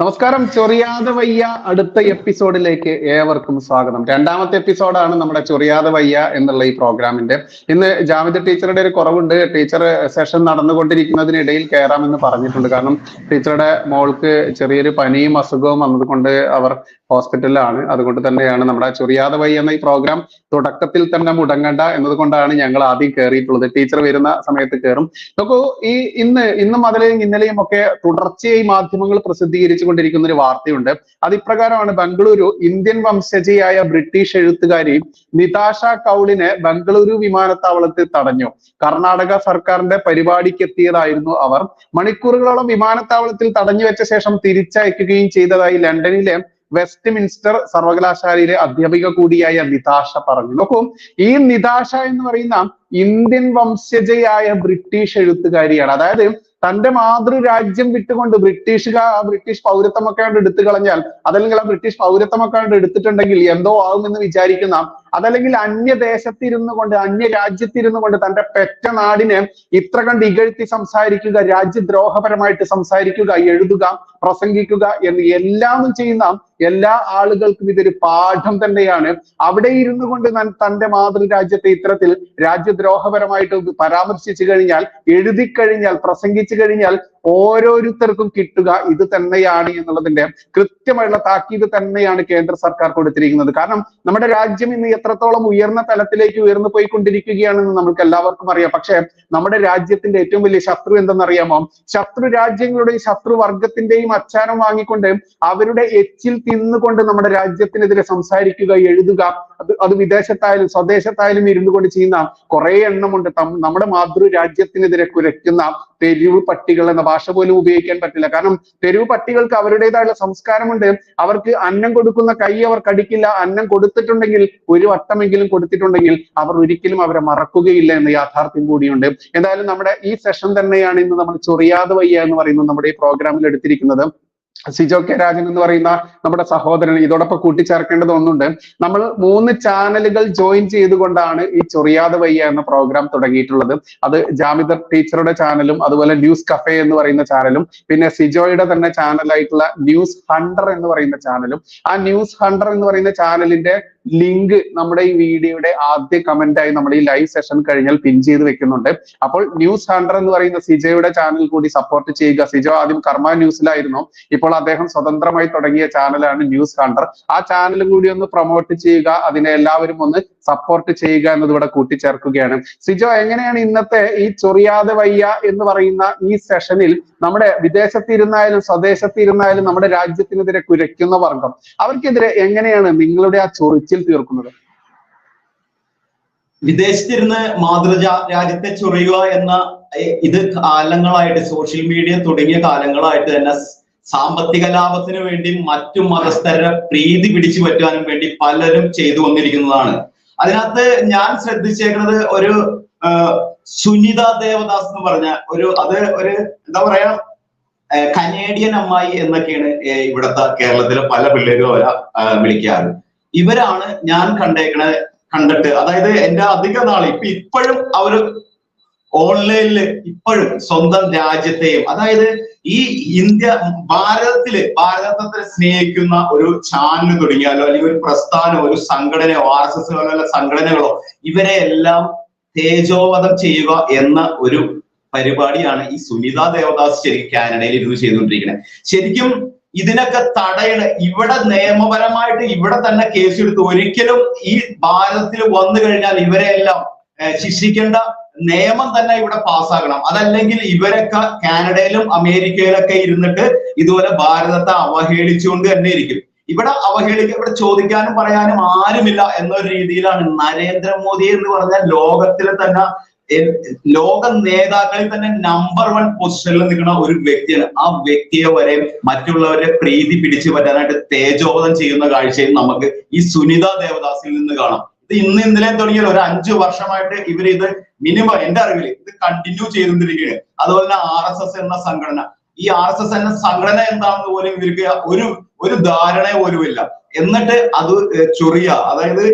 നമസ്കാരം. ചൊറിയാതെ വയ്യ അടുത്ത എപ്പിസോഡിലേക്ക് ഏവർക്കും സ്വാഗതം. രണ്ടാമത്തെ എപ്പിസോഡാണ് നമ്മുടെ ചൊറിയാതെ വയ്യ എന്നുള്ള ഈ പ്രോഗ്രാമിന്റെ. ഇന്ന് ജാമിത ടീച്ചറുടെ ഒരു കുറവുണ്ട്. ടീച്ചർ സെഷൻ നടന്നുകൊണ്ടിരിക്കുന്നതിനിടയിൽ കയറാമെന്ന് പറഞ്ഞിട്ടുണ്ട്. കാരണം ടീച്ചറുടെ മോൾക്ക് ചെറിയൊരു പനിയും അസുഖവും വന്നതുകൊണ്ട് അവർ ഹോസ്പിറ്റലിലാണ്. അതുകൊണ്ട് തന്നെയാണ് നമ്മുടെ ചൊറിയാതെ വയ്യ എന്ന ഈ പ്രോഗ്രാം തുടക്കത്തിൽ തന്നെ മുടങ്ങണ്ട എന്നതുകൊണ്ടാണ് ഞങ്ങൾ ആദ്യം കയറിയിട്ടുള്ളത് ടീച്ചർ വരുന്ന സമയത്ത് കയറും നോക്കൂ ഈ ഇന്ന് ഇന്നും അതിലെയും ഇന്നലെയും ഒക്കെ തുടർച്ചയായി മാധ്യമങ്ങൾ പ്രസിദ്ധീകരിച്ചു കൊണ്ടിരിക്കുന്ന ഒരു വാർത്തയുണ്ട്. അത് ഇപ്രകാരമാണ് ബംഗളൂരു ഇന്ത്യൻ വംശജയായ ബ്രിട്ടീഷ് എഴുത്തുകാരി നിതാഷ കൗളിനെ ബംഗളൂരു വിമാനത്താവളത്തിൽ തടഞ്ഞു. കർണാടക സർക്കാരിന്റെ പരിപാടിക്ക് എത്തിയതായിരുന്നു അവർ. മണിക്കൂറുകളോളം വിമാനത്താവളത്തിൽ തടഞ്ഞു വെച്ച ശേഷം തിരിച്ചയക്കുകയും ചെയ്തതായി ലണ്ടനിലെ വെസ്റ്റ് മിൻസ്റ്റർ സർവകലാശാലയിലെ അധ്യാപിക കൂടിയായ നിതാഷ പറഞ്ഞു. നോക്കൂ ഈ നിതാഷ എന്ന് പറയുന്ന ഇന്ത്യൻ വംശജയായ ബ്രിട്ടീഷ് എഴുത്തുകാരിയാണ്. അതായത് തന്റെ മാതൃരാജ്യം വിട്ടുകൊണ്ട് ബ്രിട്ടീഷുകാർ ബ്രിട്ടീഷ് പൗരത്വമൊക്കെ അങ്ങട് എടുത്തു കളഞ്ഞാൽ അതല്ലെങ്കിൽ ആ ബ്രിട്ടീഷ് പൗരത്വമൊക്കെ അങ്ങട് എടുത്തിട്ടുണ്ടെങ്കിൽ എന്തോ ആകുമെന്ന് വിചാരിക്കുന്ന അതല്ലെങ്കിൽ അന്യദേശത്തിരുന്നു കൊണ്ട് അന്യ രാജ്യത്തിരുന്നു കൊണ്ട് തന്റെ പെറ്റ നാടിനെ ഇത്ര കണ്ട് ഇകഴ്ത്തി സംസാരിക്കുക രാജ്യദ്രോഹപരമായിട്ട് സംസാരിക്കുക എഴുതുക പ്രസംഗിക്കുക എന്ന് എല്ലാം ചെയ്യുന്ന എല്ലാ ആളുകൾക്കും ഇതൊരു പാഠം തന്നെയാണ്. അവിടെ ഇരുന്നു കൊണ്ട് തന്റെ മാതൃരാജ്യത്തെ ഇത്തരത്തിൽ രാജ്യദ്രോഹപരമായിട്ട് പരാമർശിച്ചു കഴിഞ്ഞാൽ എഴുതി കഴിഞ്ഞാൽ പ്രസംഗിച്ചു കഴിഞ്ഞാൽ ഓരോരുത്തർക്കും കിട്ടുക ഇത് തന്നെയാണ് എന്നുള്ളതിന്റെ കൃത്യമായുള്ള താക്കീത് തന്നെയാണ് കേന്ദ്ര സർക്കാർ കൊടുത്തിരിക്കുന്നത്. കാരണം നമ്മുടെ രാജ്യം ഇന്ന് എത്രത്തോളം ഉയർന്ന തലത്തിലേക്ക് ഉയർന്നു പോയിക്കൊണ്ടിരിക്കുകയാണെന്ന് നമുക്ക് എല്ലാവർക്കും അറിയാം. പക്ഷേ നമ്മുടെ രാജ്യത്തിന്റെ ഏറ്റവും വലിയ ശത്രു എന്തെന്നറിയാമോ? ശത്രു രാജ്യങ്ങളുടെയും ശത്രു വർഗത്തിന്റെയും അച്ചാരം വാങ്ങിക്കൊണ്ട് അവരുടെ എച്ചിൽ തിന്നുകൊണ്ട് നമ്മുടെ രാജ്യത്തിനെതിരെ സംസാരിക്കുക എഴുതുക അത് അത് വിദേശത്തായാലും സ്വദേശത്തായാലും ഇരുന്നു കൊണ്ട് ചെയ്യുന്ന കുറെ എണ്ണമുണ്ട്. നമ്മുടെ മാതൃ രാജ്യത്തിനെതിരെ കുരയ്ക്കുന്ന തെരുവ് പട്ടികൾ എന്ന ഭാഷ പോലും ഉപയോഗിക്കാൻ പറ്റില്ല. കാരണം തെരുവ് പട്ടികൾക്ക് അവരുടേതായുള്ള സംസ്കാരമുണ്ട്. അവർക്ക് അന്നം കൊടുക്കുന്ന കൈ അവർ കടിക്കില്ല. അന്നം കൊടുത്തിട്ടുണ്ടെങ്കിൽ ഒരു വട്ടമെങ്കിലും കൊടുത്തിട്ടുണ്ടെങ്കിൽ അവർ ഒരിക്കലും അവരെ മറക്കുകയില്ല എന്ന യാഥാർത്ഥ്യം കൂടിയുണ്ട്. എന്തായാലും നമ്മുടെ ഈ സെഷൻ തന്നെയാണ് ഇന്ന് നമ്മൾ ചൊറിയാതെ വയ്യ എന്ന് പറയുന്നത് നമ്മുടെ ഈ പ്രോഗ്രാമിൽ എടുത്തിരിക്കുന്നത്. സിജോ കെ രാജൻ എന്ന് പറയുന്ന നമ്മുടെ സഹോദരൻ ഇതോടൊപ്പം കൂട്ടിച്ചേർക്കേണ്ടത് ഒന്നുണ്ട്. നമ്മൾ മൂന്ന് ചാനലുകൾ ജോയിൻ ചെയ്തുകൊണ്ടാണ് ഈ ചൊറിയാതെ വയ്യ എന്ന പ്രോഗ്രാം തുടങ്ങിയിട്ടുള്ളത്. അത് ജാമിദർ ടീച്ചറുടെ ചാനലും അതുപോലെ ന്യൂസ് കഫേ എന്ന് പറയുന്ന ചാനലും പിന്നെ സിജോയുടെ തന്നെ ചാനലായിട്ടുള്ള ന്യൂസ് ഹണ്ടർ എന്ന് പറയുന്ന ചാനലും. ആ ന്യൂസ് ഹണ്ടർ എന്ന് പറയുന്ന ചാനലിന്റെ ലിങ്ക് നമ്മുടെ ഈ വീഡിയോയുടെ ആദ്യ കമന്റ് ആയി നമ്മുടെ ഈ ലൈവ് സെഷൻ കഴിഞ്ഞാൽ പിൻ ചെയ്ത് വെക്കുന്നുണ്ട്. അപ്പോൾ ന്യൂസ് ഹണ്ടർ എന്ന് പറയുന്ന സിജോയുടെ ചാനൽ കൂടി സപ്പോർട്ട് ചെയ്യുക. സിജോ ആദ്യം കർമ്മ ന്യൂസിലായിരുന്നു. ഇപ്പോൾ അദ്ദേഹം സ്വതന്ത്രമായി തുടങ്ങിയ ചാനലാണ് ന്യൂസ് ഹണ്ടർ ആ ചാനൽ കൂടി ഒന്ന് പ്രൊമോട്ട് ചെയ്യുക. അതിനെ എല്ലാവരും ഒന്ന് സപ്പോർട്ട് ചെയ്യുക എന്നത് ഇവിടെ കൂട്ടിച്ചേർക്കുകയാണ്. സിജോ എങ്ങനെയാണ് ഇന്നത്തെ ഈ ചൊറിയാതെ വയ്യ എന്ന് പറയുന്ന ഈ സെഷനിൽ നമ്മുടെ വിദേശത്തിരുന്നായാലും സ്വദേശത്തിരുന്നായാലും നമ്മുടെ രാജ്യത്തിനെതിരെ കുരയ്ക്കുന്ന വർഗം? അവർക്കെതിരെ എങ്ങനെയാണ് നിങ്ങളുടെ ആ ചൊറിച്ചിൽ തീർക്കുന്നത്? വിദേശത്തിരുന്ന് മാതൃജ രാജ്യത്തെ ചൊറിയുക എന്ന ഇത് കാലങ്ങളായിട്ട് സോഷ്യൽ മീഡിയ തുടങ്ങിയ കാലങ്ങളായിട്ട് തന്നെ സാമ്പത്തിക ലാഭത്തിന് വേണ്ടി മറ്റു മതസ്ഥരുടെ പ്രീതി പിടിച്ചു പറ്റാനും വേണ്ടി പലരും ചെയ്തു വന്നിരിക്കുന്നതാണ്. അതിനകത്ത് ഞാൻ ശ്രദ്ധിച്ചേക്കുന്നത് ഒരു സുനിത ദേവദാസ് എന്ന് പറഞ്ഞ ഒരു അത് ഒരു എന്താ പറയാ കനേഡിയൻ അമ്മായി എന്നൊക്കെയാണ് ഇവിടുത്തെ കേരളത്തിലെ പല പിള്ളേരും അവരെ വിളിക്കാറ്. ഇവരാണ് ഞാൻ കണ്ടേക്കണ കണ്ടിട്ട്. അതായത് എന്റെ അധിക നാൾ ഇപ്പൊ ഇപ്പോഴും അവർ ഓൺലൈനിൽ ഇപ്പോഴും സ്വന്തം രാജ്യത്തെയും അതായത് ഈ ഇന്ത്യ ഭാരതത്തിൽ ഭാരതത്തെ സ്നേഹിക്കുന്ന ഒരു ചാനൽ തുടങ്ങിയാലോ അല്ലെങ്കിൽ ഒരു പ്രസ്ഥാനമോ ഒരു സംഘടനയോ ആർ എസ് എസ് പോലുള്ള സംഘടനകളോ ഇവരെ എല്ലാം തേജോവധം ചെയ്യുക എന്ന ഒരു പരിപാടിയാണ് ഈ സുനിത ദേവദാസ് ശരി കാനഡയിൽ ഇരുന്ന് ചെയ്തുകൊണ്ടിരിക്കുന്നത്. ശരിക്കും ഇതിനൊക്കെ തടയണ. ഇവിടെ നിയമപരമായിട്ട് ഇവിടെ തന്നെ കേസെടുത്ത്. ഒരിക്കലും ഈ ഭാരതത്തിൽ വന്നു കഴിഞ്ഞാൽ ഇവരെ എല്ലാം ശിക്ഷിക്കേണ്ട നിയമം തന്നെ ഇവിടെ പാസ്സാകണം. അതല്ലെങ്കിൽ ഇവരൊക്കെ കാനഡയിലും അമേരിക്കയിലൊക്കെ ഇരുന്നിട്ട് ഇതുപോലെ ഭാരതത്തെ അവഹേളിച്ചുകൊണ്ട് തന്നെ ഇരിക്കും. ഇവിടെ അവഹേളിക്ക ഇവിടെ ചോദിക്കാനും പറയാനും ആരുമില്ല എന്നൊരു രീതിയിലാണ് നരേന്ദ്രമോദി എന്ന് പറഞ്ഞ ലോകത്തിലെ തന്നെ ലോക നേതാക്കളിൽ തന്നെ നമ്പർ വൺ പൊസിഷനിൽ നിൽക്കുന്ന ഒരു വ്യക്തിയാണ്. ആ വ്യക്തിയെ വരെ മറ്റുള്ളവരെ പ്രീതി പിടിച്ചു പറ്റാനായിട്ട് തേജോവധം ചെയ്യുന്ന കാഴ്ചയും നമുക്ക് ഈ സുനിത ദേവദാസിൽ നിന്ന് കാണാം. ഇത് ഇന്ന് ഇന്നലെ തുടങ്ങിയ ഒരു അഞ്ചു വർഷമായിട്ട് ഇവർ ഇത് മിനിമം എന്റെ അറിവിൽ ഇത് കണ്ടിന്യൂ ചെയ്തുകൊണ്ടിരിക്കുകയാണ്. അതുപോലെ തന്നെ ആർ എസ് എസ് എന്ന സംഘടന. ഈ ആർ എസ് എസ് എന്ന സംഘടന എന്താണെന്ന് പോലും ഇവർക്ക് ഒരു ഒരു ധാരണ പോലും ഇല്ല എന്നിട്ട് അത് ചൊറിയ. അതായത്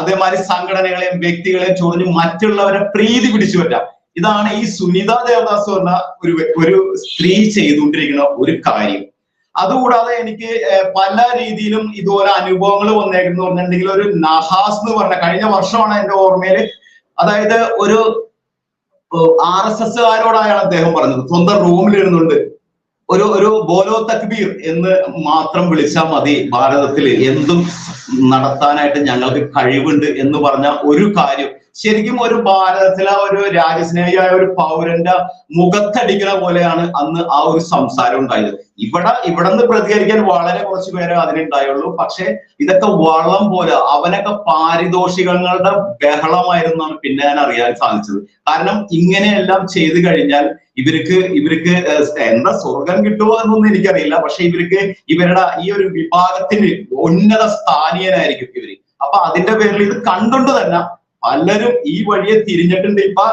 അതേമാതിരി സംഘടനകളെയും വ്യക്തികളെയും ചൊറിഞ്ഞ് മറ്റുള്ളവരെ പ്രീതി പിടിച്ചു പറ്റാം. ഇതാണ് ഈ സുനിത ദേവദാസ് പറഞ്ഞ ഒരു ഒരു സ്ത്രീ ചെയ്തുകൊണ്ടിരിക്കുന്ന ഒരു കാര്യം. അതുകൂടാതെ എനിക്ക് പല രീതിയിലും ഇതുപോലെ അനുഭവങ്ങൾ വന്നേക്കുന്നു. പറഞ്ഞിട്ടുണ്ടെങ്കിൽ ഒരു നഹാസ് എന്ന് പറഞ്ഞ കഴിഞ്ഞ വർഷമാണ് എന്റെ ഓർമ്മയിൽ അതായത് ഒരു ആർ എസ് എസ്സുകാരോടായാണ് അദ്ദേഹം പറഞ്ഞത്. സ്വന്തം റൂമിൽ ഇരുന്നുണ്ട് ഒരു ഒരു ബോലോ തക്ബീർ എന്ന് മാത്രം വിളിച്ചാൽ മതി ഭാരതത്തിൽ എന്തും നടത്താനായിട്ട് ഞങ്ങൾക്ക് കഴിവുണ്ട് എന്ന് പറഞ്ഞ ഒരു കാര്യം ശരിക്കും ഒരു ഭാരതത്തിലെ ഒരു രാജ്യസ്നേഹിയായ ഒരു പൗരന്റെ മുഖത്തടിക്കുന്ന പോലെയാണ് അന്ന് ആ ഒരു സംസാരം ഉണ്ടായത്. ഇവിടെ ഇവിടെ നിന്ന് പ്രതികരിക്കാൻ വളരെ കുറച്ച് പേരെ അതിനുണ്ടായുള്ളൂ പക്ഷെ ഇതൊക്കെ വള്ളം പോലെ അവനൊക്കെ പാരിതോഷികങ്ങളുടെ ബഹളമായിരുന്നാണ് പിന്നെ ഞാൻ അറിയാൻ സാധിച്ചത്. കാരണം ഇങ്ങനെയെല്ലാം ചെയ്തു കഴിഞ്ഞാൽ ഇവർക്ക് ഇവർക്ക് എന്താ സ്വർഗം കിട്ടുമോ എന്നൊന്നും എനിക്കറിയില്ല. പക്ഷെ ഇവർക്ക് ഇവരുടെ ഈ ഒരു വിഭാഗത്തിന് ഉന്നത സ്ഥാനീയനായിരിക്കും ഇവർ. അപ്പൊ അതിന്റെ പേരിൽ ഇത് കണ്ടുകൊണ്ട് തന്നെ പലരും ഈ വഴിയെ തിരിഞ്ഞിട്ടുണ്ട്. ഇപ്പൊ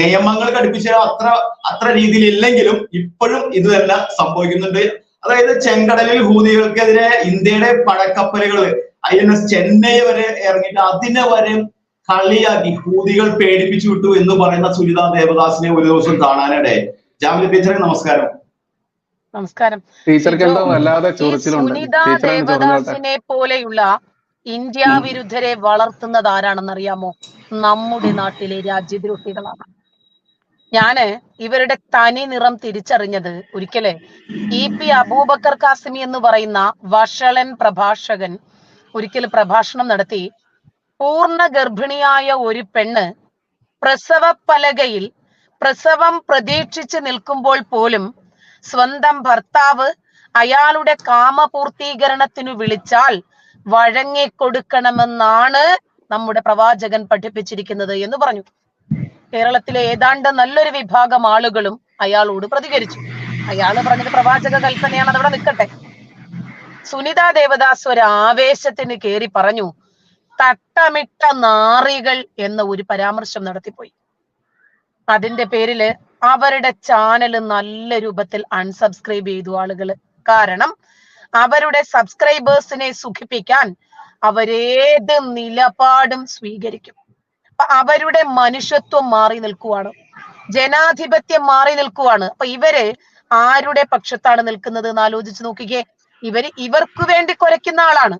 നിയമങ്ങൾ ഘടിപ്പിച്ച അത്ര അത്ര രീതിയിൽ ഇല്ലെങ്കിലും ഇപ്പോഴും ഇത് തന്നെ സംഭവിക്കുന്നുണ്ട്. അതായത് ചെങ്കടലിൽ ഹൂതികൾക്കെതിരെ ഇന്ത്യയുടെ പഴക്കപ്പലുകൾ ഐ എൻ എസ് ചെന്നൈ വരെ ഇറങ്ങിയിട്ട് അതിനെ വരെ കളിയാക്കി ഹൂതികൾ പേടിപ്പിച്ചു വിട്ടു എന്ന് പറയുന്ന സുനിത ദേവദാസിനെ ഒരു ദിവസം കാണാനിടെ ജാമ്യ ടീച്ചറെ നമസ്കാരം. നമസ്കാരം. ടീച്ചർക്ക് എന്തോ ഇത് വല്ലാതെ ഈ ചൊറിച്ചിലുണ്ട്. സുനിത ദേവദാസിനെ പോലെയുള്ള ഇന്ത്യ വിരുദ്ധരെ വളർത്തുന്നത് ആരാണെന്നറിയാമോ? നമ്മുടെ നാട്ടിലെ രാജ്യദ്രോഹികളാണ്. ഞാൻ ഇവരുടെ തനി നിറം തിരിച്ചറിഞ്ഞത് ഒരിക്കലേ ഇ പി അബൂബക്കർ കാസിമി എന്ന് പറയുന്ന വഷളൻ പ്രഭാഷകൻ ഒരിക്കൽ പ്രഭാഷണം നടത്തി പൂർണ ഗർഭിണിയായ ഒരു പെണ്ണ് പ്രസവ പലകയിൽ പ്രസവം പ്രതീക്ഷിച്ച് നിൽക്കുമ്പോൾ പോലും സ്വന്തം ഭർത്താവ് അയാളുടെ കാമപൂർത്തീകരണത്തിനു വിളിച്ചാൽ വഴങ്ങിക്കൊടുക്കണമെന്നാണ് നമ്മുടെ പ്രവാചകൻ പഠിപ്പിച്ചിരിക്കുന്നത് എന്ന് പറഞ്ഞു. കേരളത്തിലെ ഏതാണ്ട് നല്ലൊരു വിഭാഗം ആളുകളും അയാളോട് പ്രതികരിച്ചു. അയാൾ പറഞ്ഞത് പ്രവാചക കൽപ്പനയാണ് അതവിടെ നിൽക്കട്ടെ. സുനിത ദേവദാസ് ഒരു ആവേശത്തിന് കയറി പറഞ്ഞു തട്ടമിട്ട നാറികൾ എന്ന ഒരു പരാമർശം നടത്തിപ്പോയി. അതിന്റെ പേരിൽ അവരുടെ ചാനൽ നല്ല രൂപത്തിൽ അൺസബ്സ്ക്രൈബ് ചെയ്തു ആളുകൾ. കാരണം അവരുടെ സബ്സ്ക്രൈബേഴ്സിനെ സുഖിപ്പിക്കാൻ അവരേത് നിലപാടും സ്വീകരിക്കും. അപ്പൊ അവരുടെ മനുഷ്യത്വം മാറി നിൽക്കുവാണ്. ജനാധിപത്യം മാറി നിൽക്കുവാണ്. അപ്പൊ ഇവർ ആരുടെ പക്ഷത്താണ് നിൽക്കുന്നത് എന്ന് ആലോചിച്ച് നോക്കിക്കേ. ഇവർ ഇവർക്ക് വേണ്ടി കുരയ്ക്കുന്ന ആളാണ്.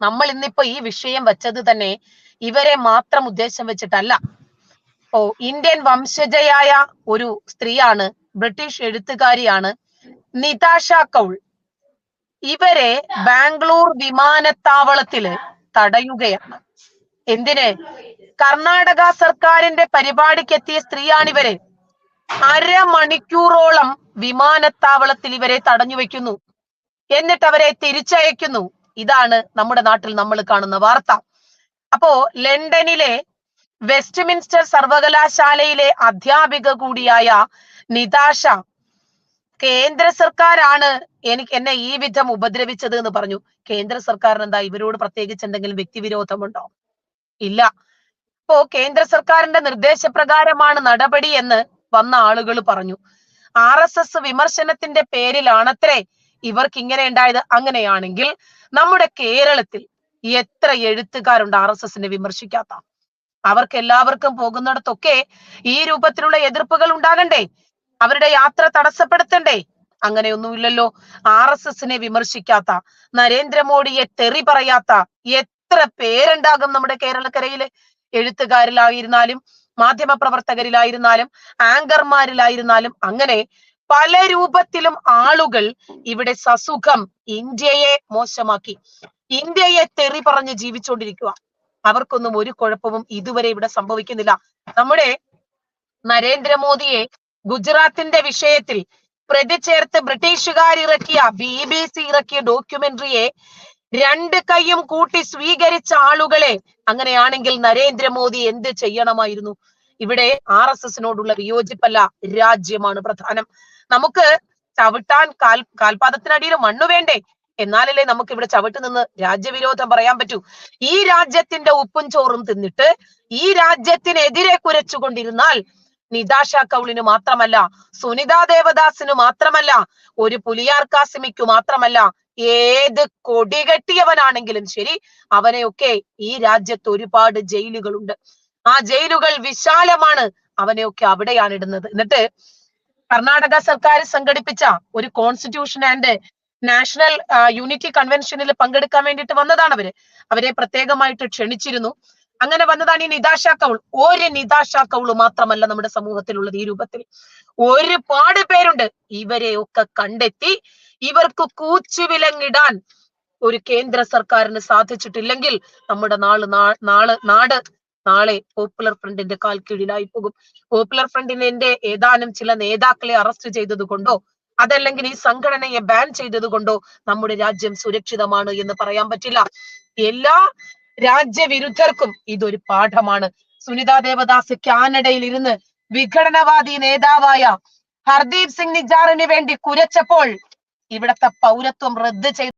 നമ്മൾ ഇന്നിപ്പോ ഈ വിഷയം വെച്ചത് തന്നെ ഇവരെ മാത്രം ഉദ്ദേശം വെച്ചിട്ടല്ല. ഓ ഇന്ത്യൻ വംശജയായ ഒരു സ്ത്രീയാണ് ബ്രിട്ടീഷ് എഴുത്തുകാരിയാണ് നിതാഷ കൗൾ. ഇവരെ ബാംഗ്ലൂർ വിമാനത്താവളത്തിൽ തടയുകയാണ്. എന്തിന്? കർണാടക സർക്കാരിന്റെ പരിപാടിക്ക് എത്തിയ സ്ത്രീയാണിവര്. അരമണിക്കൂറോളം വിമാനത്താവളത്തിൽ ഇവരെ തടഞ്ഞു വെക്കുന്നു. എന്നിട്ട് അവരെ തിരിച്ചയക്കുന്നു. ഇതാണ് നമ്മുടെ നാട്ടിൽ നമ്മൾ കാണുന്ന വാർത്ത. അപ്പോ ലണ്ടനിലെ വെസ്റ്റ്മിൻസ്റ്റർ സർവകലാശാലയിലെ അധ്യാപിക കൂടിയായ നിതാഷ കേന്ദ്ര സർക്കാരാണ് എനിക്ക് എന്നെ ഈ വിധം ഉപദ്രവിച്ചത് എന്ന് പറഞ്ഞു. കേന്ദ്ര സർക്കാരിന് എന്താ ഇവരോട് പ്രത്യേകിച്ച് എന്തെങ്കിലും വ്യക്തിവിരോധമുണ്ടോ? ഇല്ല. ഇപ്പോ കേന്ദ്ര സർക്കാരിന്റെ നിർദ്ദേശപ്രകാരമാണ് നടപടി എന്ന് വന്ന ആളുകൾ പറഞ്ഞു. ആർ എസ് എസ് വിമർശനത്തിന്റെ പേരിലാണത്രേ ഇവർക്ക് ഇങ്ങനെ ഉണ്ടായത്. അങ്ങനെയാണെങ്കിൽ നമ്മുടെ കേരളത്തിൽ എത്ര എഴുത്തുകാരുണ്ട് ആർ എസ് എസിനെ വിമർശിക്കാത്ത? അവർക്ക് എല്ലാവർക്കും പോകുന്നിടത്തൊക്കെ ഈ രൂപത്തിലുള്ള എതിർപ്പുകൾ ഉണ്ടാകണ്ടേ? അവരുടെ യാത്ര തടസ്സപ്പെടുത്തണ്ടേ? അങ്ങനെയൊന്നുമില്ലല്ലോ. ആർ എസ് എസിനെ വിമർശിക്കാത്ത നരേന്ദ്രമോദിയെ തെറി പറയാത്ത എത്ര പേരുണ്ടാകും നമ്മുടെ കേരളക്കരയിൽ? എഴുത്തുകാരിലായിരുന്നാലും മാധ്യമ പ്രവർത്തകരിലായിരുന്നാലും ആങ്കർമാരിലായിരുന്നാലും അങ്ങനെ പല രൂപത്തിലും ആളുകൾ ഇവിടെ സസുഖം ഇന്ത്യയെ മോശമാക്കി ഇന്ത്യയെ തെറി പറഞ്ഞ് ജീവിച്ചുകൊണ്ടിരിക്കുക അവർക്കൊന്നും ഒരു കുഴപ്പവും ഇതുവരെ ഇവിടെ സംഭവിക്കുന്നില്ല. നമ്മുടെ നരേന്ദ്രമോദിയെ ഗുജറാത്തിന്റെ വിഷയത്തിൽ പ്രതി ചേർത്ത് ബ്രിട്ടീഷുകാർ ഇറക്കിയ ബി ബി സി ഇറക്കിയ ഡോക്യുമെന്ററിയെ രണ്ട് കൈയും കൂട്ടി സ്വീകരിച്ച ആളുകളെ അങ്ങനെയാണെങ്കിൽ നരേന്ദ്രമോദി എന്ത് ചെയ്യണമായിരുന്നു? ഇവിടെ ആർ എസ് എസിനോടുള്ള വിയോജിപ്പല്ല രാജ്യമാണ് പ്രധാനം. നമുക്ക് ചവിട്ടാൻ കാൽ കാൽപാദത്തിനടിയിൽ മണ്ണു വേണ്ടേ? എന്നാലല്ലേ നമുക്ക് ഇവിടെ ചവിട്ട് നിന്ന് രാജ്യവിരോധം പറയാൻ പറ്റൂ. ഈ രാജ്യത്തിന്റെ ഉപ്പും ചോറും തിന്നിട്ട് ഈ രാജ്യത്തിനെതിരെ കുരച്ചുകൊണ്ടിരുന്നാൽ നിതാഷ കൗളിന് മാത്രമല്ല സുനിത ദേവദാസിന് മാത്രമല്ല ഒരു പുലിയാർ കാസിമിക്കു മാത്രമല്ല ഏത് കൊടികെട്ടിയവനാണെങ്കിലും ശരി അവനെയൊക്കെ ഈ രാജ്യത്ത് ഒരുപാട് ജയിലുകളുണ്ട്. ആ ജയിലുകൾ വിശാലമാണ് അവനെയൊക്കെ അവിടെയാണ് ഇടുന്നത്. എന്നിട്ട് കർണാടക സർക്കാർ സംഘടിപ്പിച്ച ഒരു കോൺസ്റ്റിറ്റ്യൂഷൻ ആൻഡ് നാഷണൽ യൂണിറ്റി കൺവെൻഷനിൽ പങ്കെടുക്കാൻ വേണ്ടിയിട്ട് വന്നതാണ് അവർ. അവരെ പ്രത്യേകമായിട്ട് ക്ഷണിച്ചിരുന്നു. അങ്ങനെ വന്നതാണ് ഈ നിതാശ കൗൾ ഒരു നിതാശ കൗൾ മാത്രമല്ല നമ്മുടെ സമൂഹത്തിലുള്ളത് ഈ രൂപത്തിൽ. ഒരുപാട് പേരുണ്ട്. ഇവരെ ഒക്കെ കണ്ടെത്തി ഇവർക്ക് കൂച്ചുവിലങ്ങിടാൻ ഒരു കേന്ദ്ര സർക്കാരിന് സാധിച്ചിട്ടില്ലെങ്കിൽ നമ്മുടെ നാൾ നാൾ നാട് നാളെ പോപ്പുലർ ഫ്രണ്ടിന്റെ കാൽ കീഴിലായി പോകും. പോപ്പുലർ ഫ്രണ്ടിന്റെ ഏതാനും ചില നേതാക്കളെ അറസ്റ്റ് ചെയ്തത് കൊണ്ടോ അതല്ലെങ്കിൽ ഈ സംഘടനയെ ബാൻ ചെയ്തത് കൊണ്ടോ നമ്മുടെ രാജ്യം സുരക്ഷിതമാണ് എന്ന് പറയാൻ പറ്റില്ല. എല്ലാ രാജ്യവിരുദ്ധർക്കും ഇതൊരു പാഠമാണ്. സുനിത ദേവദാസ് കാനഡയിൽ ഇരുന്ന് വിഘടനവാദി നേതാവായ ഹർദീപ് സിംഗ് നിജാറിന് വേണ്ടി കുരച്ചപ്പോൾ ഇവിടത്തെ പൗരത്വം റദ്ദ് ചെയ്ത്.